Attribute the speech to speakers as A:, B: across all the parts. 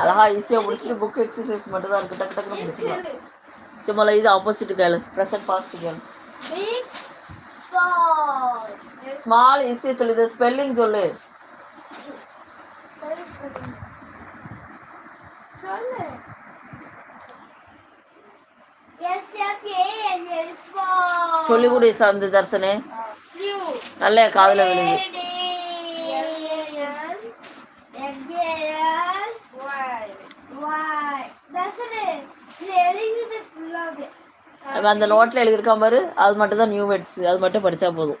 A: அழகா ஈஸியாக முடிச்சுட்டு புக் எக்ஸசைஸ் மட்டும் தான் இருக்குது டக்கு டக்குன்னு முடிச்சுக்கலாம். சும்மா இது ஆப்போசிட் கேளு ப்ரெசன்ட் பாஸ்ட் கேளு. ஸ்மால் ஈஸியாக சொல்லுது ஸ்பெல்லிங் சொல்லு.
B: சொல்லு.
A: சொல்லி கொடு சந்து தர்சனே. நல்ல காதில் விழுது. அந்த நோட்டில் எழுதியிருக்கான் பாரு அது மட்டும் தான் நியூ வேர்ட்ஸ் அது மட்டும் படித்தா போதும்.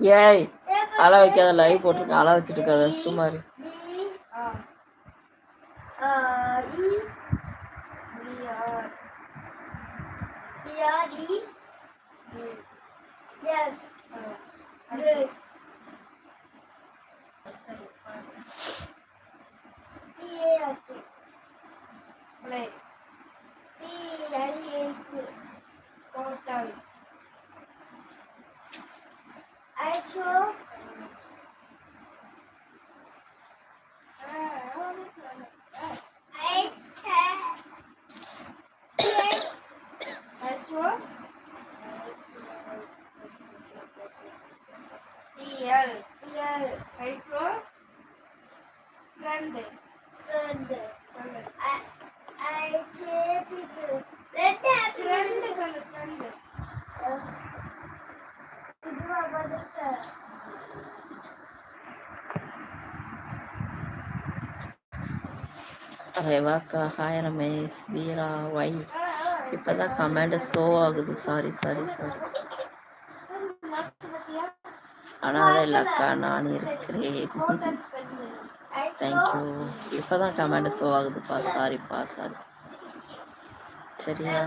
A: ஏய் அழ வைக்காத லைவ் போட்டிருக்கேன் அழ வச்சுட்டு இருக்காத சும்மா
B: Play. P L A T. Portal. Sure.
A: ரேவாக்கா ஹாய் ரமேஷ் வீரா ஒய் இப்போ தான் கமெண்ட் ஷோ ஆகுது சாரி சாரி சாரி ஆனால் இல்லைக்கா நான் இருக்கிறேன். தேங்க்யூ இப்போ தான் கமெண்ட் ஷோ ஆகுதுப்பா. சாரிப்பா சாரி சரியா?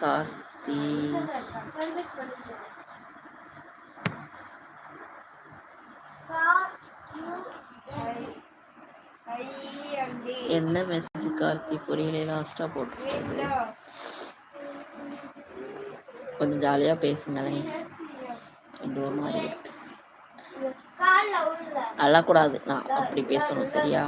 A: கார்த்தி. என்ன மெசேஜ் கார்த்தி? புரியல லாஸ்ட்டாக போட்டு கொஞ்சம் ஜாலியாக பேசுங்களேன் ரெண்டு ஒரு மாதிரி அழக்கூடாது. நான் அப்படி பேசணும் சரியா?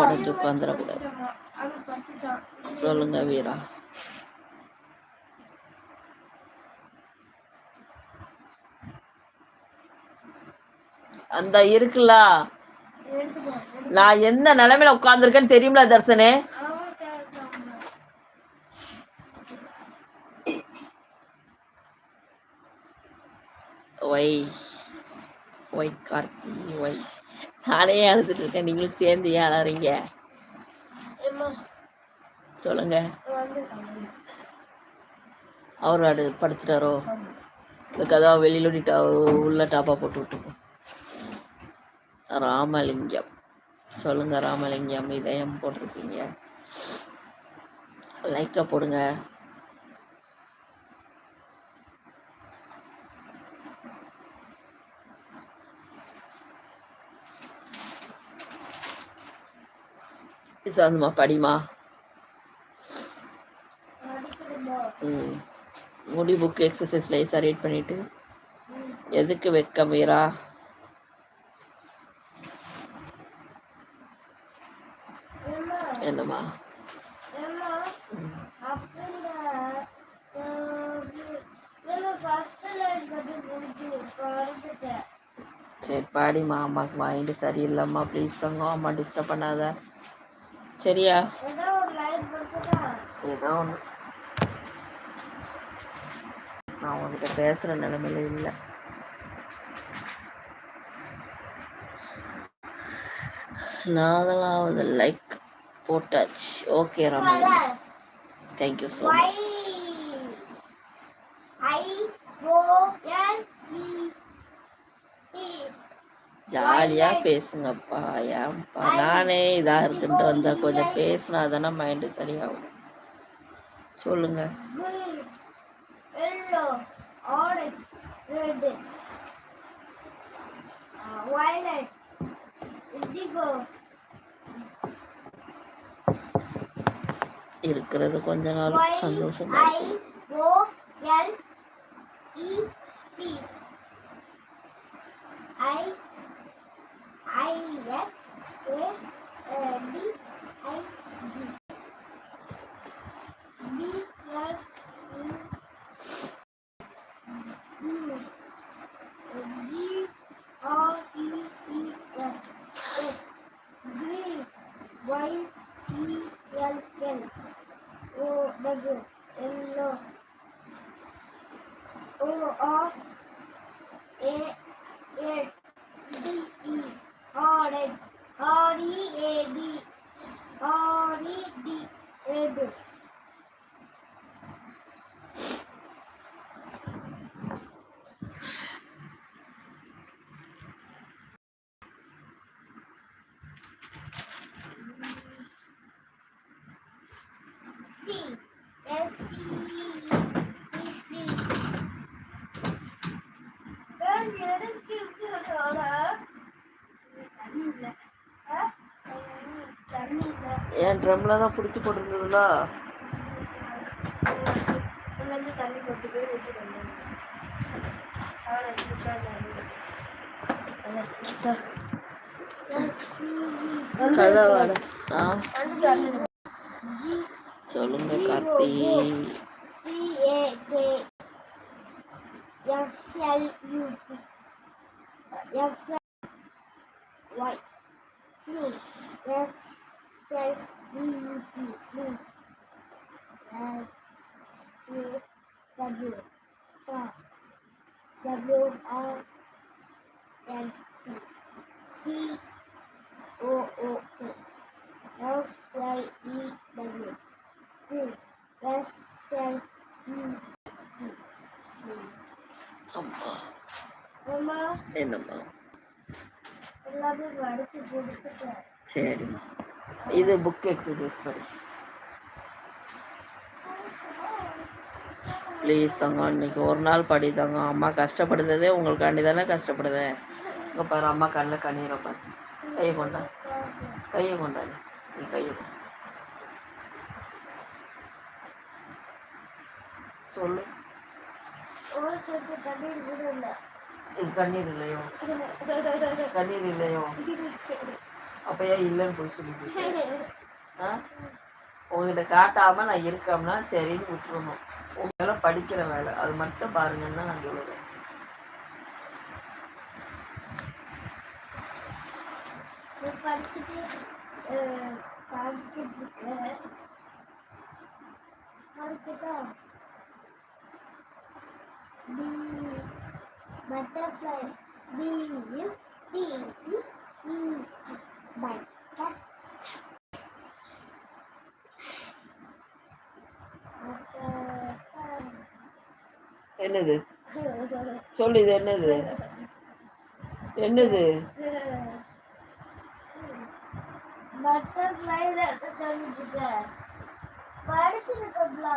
A: உடஞ்சு உட்காந்துடக்கூடாது சொல்லுங்க வீரா. அந்த இருக்குல்ல. நான் எந்த நிலைமையில உட்காந்துருக்கேன்னு தெரியுமில தர்சனே? Why why Karthi why. நானே அழுதுட்டு இருக்கேன். நீங்களும் சேர்ந்து ஏன் அழறீங்க? சொல்லுங்க. அவர் அடு படுத்துட்டாரோ? இந்த கதா வெளியில உள்ள டாப்பா போட்டு விட்டுப்போம் ராமலிங்கம். சொல்லுங்க ராமலிங்கம் இதயம் போட்டிருக்கீங்க. லைக்கை போடுங்க. சாந்தமா படிமா? ம். முடி புக் எக்ஸசைஸ் லைஸாக ரீட் பண்ணிவிட்டு எதுக்கு
B: வெக்கம் வீரா? படுத்துட்டேன்
A: சரி பாடிம்மா அம்மாவுக்கு மைண்டு சரியில்லைம்மா ப்ளீஸ் தங்கம் அம்மா டிஸ்டர்ப் பண்ணாத. சரியா?
B: ஏதோ
A: ஒன்று நான் உங்ககிட்ட பேசுகிற நிலைமையில இல்லை. நாலாவது லைக் போட்டாச்சு.
B: Okay
A: Ramani.
B: Colour thank you so much
A: ஜாலியாக பேசுங்கப்பா. ஏன்ப்பா நானே இதாக இருக்குன்ட்டு வந்தால் கொஞ்சம் பேசினா தானே மைண்டு சரியாகும். சொல்லுங்க.
B: Green yellow orange red. uh, violet indigo.
A: இருக்கிறது கொஞ்ச நாள்
B: Y
A: சந்தோஷம்
B: I N O W yellow O R A D E red R E A D R E D ఏడు
A: என் ட்ரம்மில் தான் பிடிச்சி போட்டிருந்ததுல கதை வர ஆ. சொல்லுங்க Karthi
B: P A K F L U P F L Y flu S L V U P flu S U W Star W R N T P O O K F L E W flu S L U
A: அம்மா
B: அம்மா
A: என்னம்மா
B: எல்லாமே வடிச்சு கொடுத்துட்டேன்
A: சரிம்மா இது book exercise படி. Please தங்க இன்னைக்கு ஒரு நாள் படி தங்க. அம்மா கஷ்டப்படுறதே உங்களுக்காண்டி தானே கஷ்டப்படுதேன் இங்கே பாரு அம்மா கண்ணில் கண்ணீரை பாரு. கையை கொண்டா. கையை கொண்டாடு நீ கையை சொல்லு. இது கண்ணீர் இல்லையோ? கண்ணீர் இல்லையோ? அப்போ ஏன் இல்லைன்னு போய் சொல்லிட்டு ஆ? உங்ககிட்ட காட்டாமல் நான் இருக்கோம்னா சரின்னு விட்டுருணும் உங்களால படிக்கிற வேலை. அது மட்டும் பாருங்கன்னு தான் நான் சொல்லுவேன்.
B: படிச்சுட்டு படிச்சுட்டு படிச்சுட்டா பட்டர்ஃப்ளை
A: என்னது? சொல்லு இது என்னது? என்னது?
B: பட்டர்ஃப்ளை படிச்சிருக்கா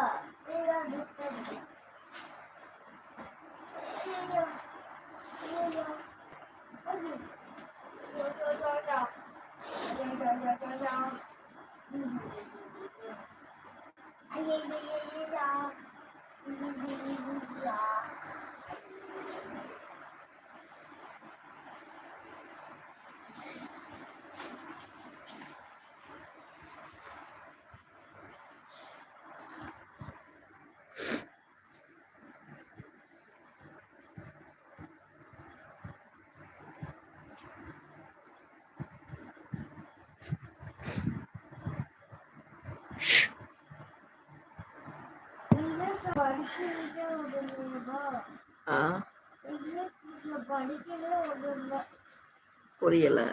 A: புரியலை.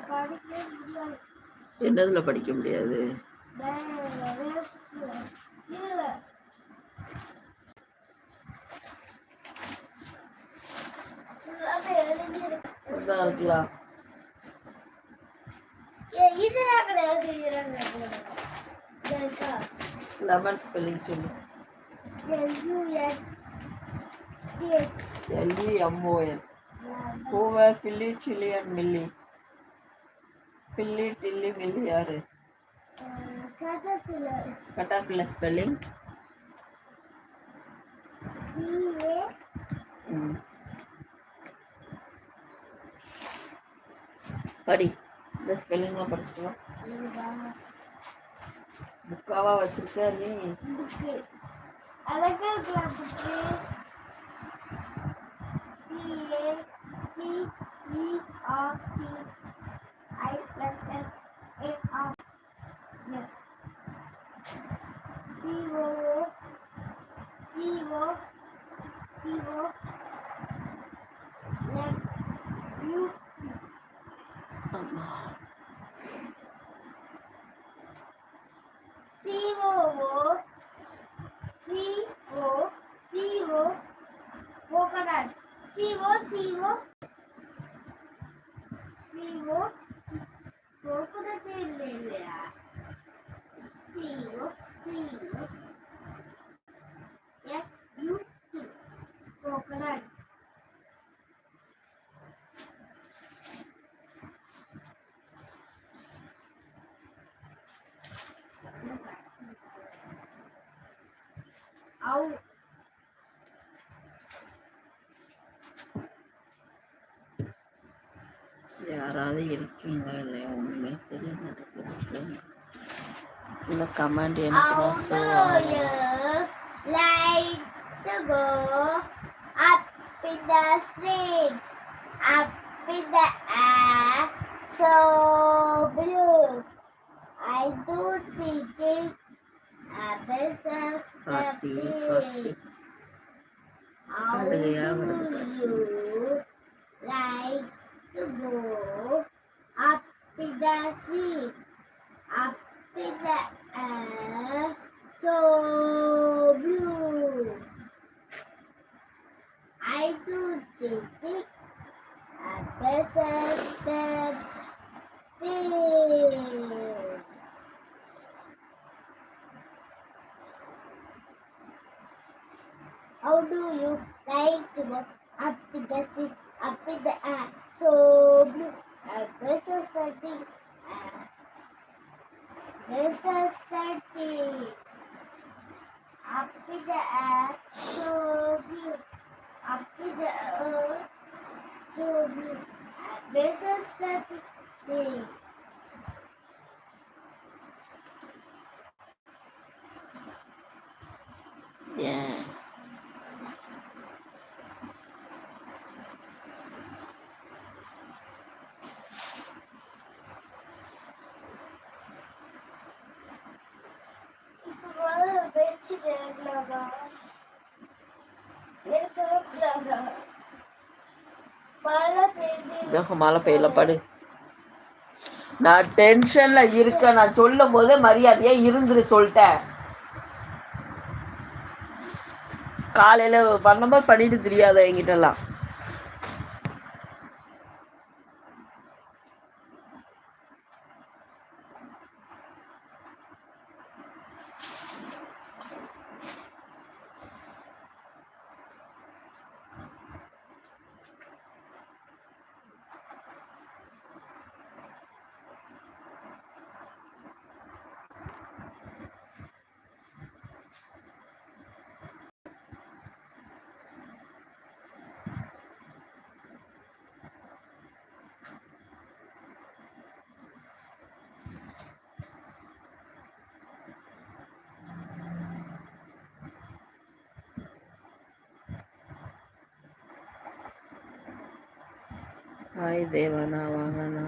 A: என்னதில் படிக்க முடியாது? இருக்கலாம் லெமன் ஸ்பெல்லிங் சொல்லு.
B: Caterpillar C-A
A: படி இந்த ஸ்பெல்லிங்லாம் படிச்சுட்டு வா புக்காவா வச்சிருக்க நீ
B: புக்கு அழகா இருக்கலாம் book C-A T-E-R-T I-S-S-A-R Yes. சிஓ சிஓ சிஓ கோபுரத்தில் இல்லையா சிஓ
A: சிஓ இருக்கீங்களா இல்லையா ஒன்றுமே தெரிய மாட்டேங்குது இந்த கமாண்ட் எனக்கு தான் show
B: How do you like to go up in the street, up in the air, so blue? I do think it a business
A: Karthi Karthi
B: How do
A: அழுகையா வருது
B: you like to go பிதசி அப்பித uh, so blue. I do think a person வேகம் மழை
A: பெய்யல படு. நான் டென்ஷன்ல இருக்கேன். நான் சொல்லும் போதே மரியாதையா இருந்துரு சொல்லிட்டேன் காலையில பண்ணும்போது பண்ணிட்டு தெரியாத என்கிட்டலாம். ஹாய் தேவானா வாங்கண்ணா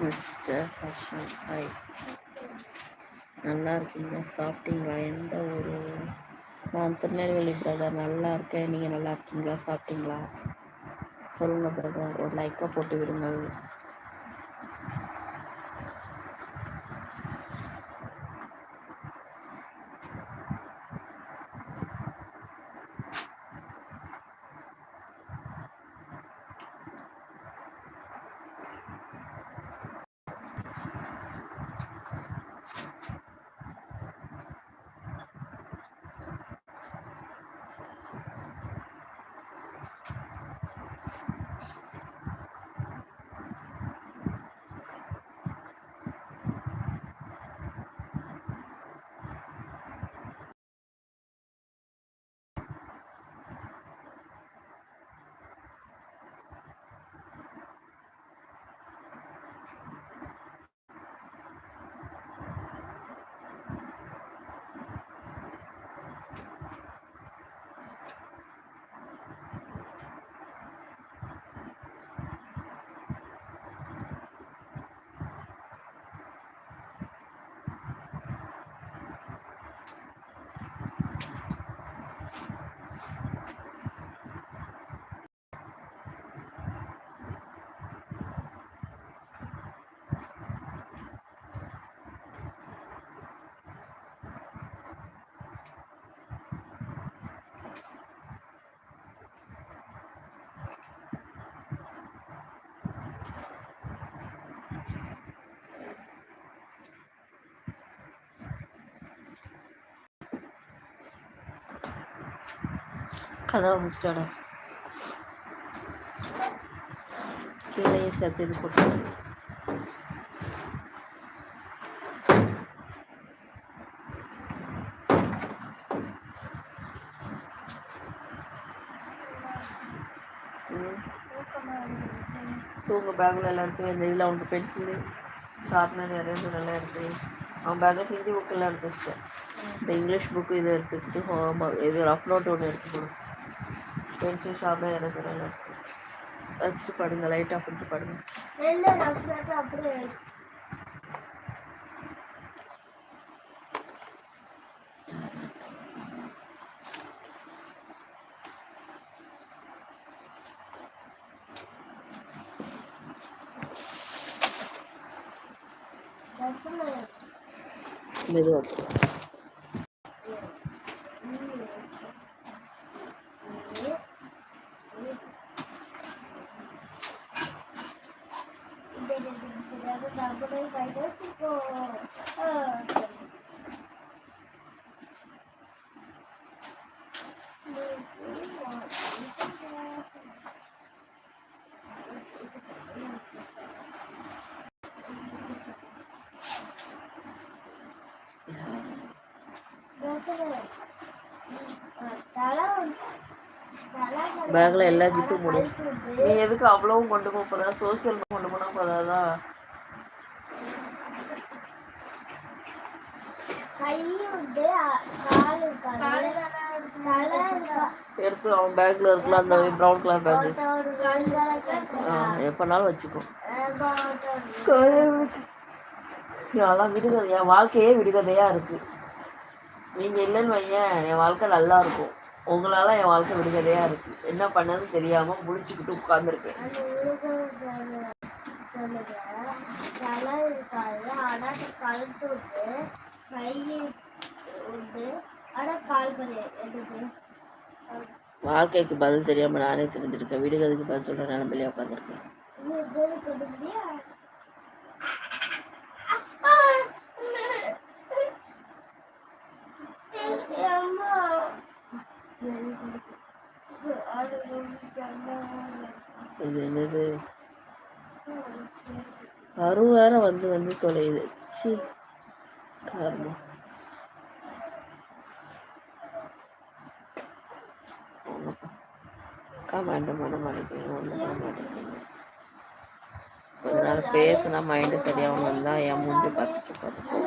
A: மிஸ்டர் ஹர்ஷன் ஹாய் நல்லா இருக்கீங்க சாப்பிட்டீங்களா? எந்த ஊர்? நான் திருநெல்வேலி பிரதர் நல்லா இருக்கேன் நீங்கள் நல்லா இருக்கீங்களா சாப்பிட்டீங்களா? சொல்லுங்கள் பிரதர் ஒரு லைக்காக போட்டு விடுங்கள். கதவை முடிச்சிட்டாடா கீழே சேர்த்து இது போட்டு ம் தூங்க பேக்கில் எல்லாம் இருக்குது இந்த இதில் அவனுக்கு பென்சிலு ஷார்ப்னர் எரேசர் எல்லாம் இருக்குது அவன் பேக்கில் ஹிந்தி புக்கெல்லாம் எடுத்து வச்சிட்டேன் இந்த இங்கிலீஷ் புக்கு இதை எடுத்து வச்சுட்டு ஹோம் இது ரஃப் நோட் ஒன்று எடுத்துக்கணும் பென்சில் எல்லாம் எடுத்து வச்சுட்டு படுங்க லைட் ஆஃப் பண்ணிட்டு படுங்க. மெதுவாக
B: இது இது இது இது டபுள் கைட் வச்சுக்கோ ஆ. ரசனை. ஆ, தலை வந்து- தலை வந்து
A: பேக்கில் எல்லா ஜிப்பும் போடு
B: கழுத்து வந்து
A: நீ எதுக்கு அவ்வளவும் கொண்டு போக போகிற சோசியல் கொண்டு போனால் போதாதா? எடுத்து அவன் பேக்கில் இருக்குல்ல அந்த ப்ரௌன் கலர்
B: கட்டுறா
A: எப்போனாலும் வச்சுக்கோ.
B: பாட்டம்
A: அதெல்லாம் விடுகதை என் வாழ்க்கையே விடுகதையாக இருக்குது நீங்கள் இல்லைன்னு வையேன் என் வாழ்க்கை நல்லா இருக்கும். உங்களால் என் வாழ்க்கை விடுகதையாக இருக்குது என்ன பண்ணதுன்னு தெரியாமல் முடிச்சுக்கிட்டு உட்காந்துருக்கேன் வாழ்க்கைக்கு பதில் தெரியாமல் நானே தெரிஞ்சிருக்கேன். வீடுகளுக்கு பதில் சொல்கிற நிலமையிலே உட்காந்துருக்கேன்
B: இது எது கொடுக்குறியா அம்மா
A: இது என்னது? வரும் வேற வந்து வந்து தொலையுது. சி காரணம். கமாண்ட் பண்ண மாட்டேங்கிறீங்க ஒன்றும் பண்ண மாட்டேங்கிறீங்க. கொஞ்ச நேரம் பேசினா மைண்டு சரியாகணும் வந்தால் என் முந்தி பார்த்துட்டு போகிறேன்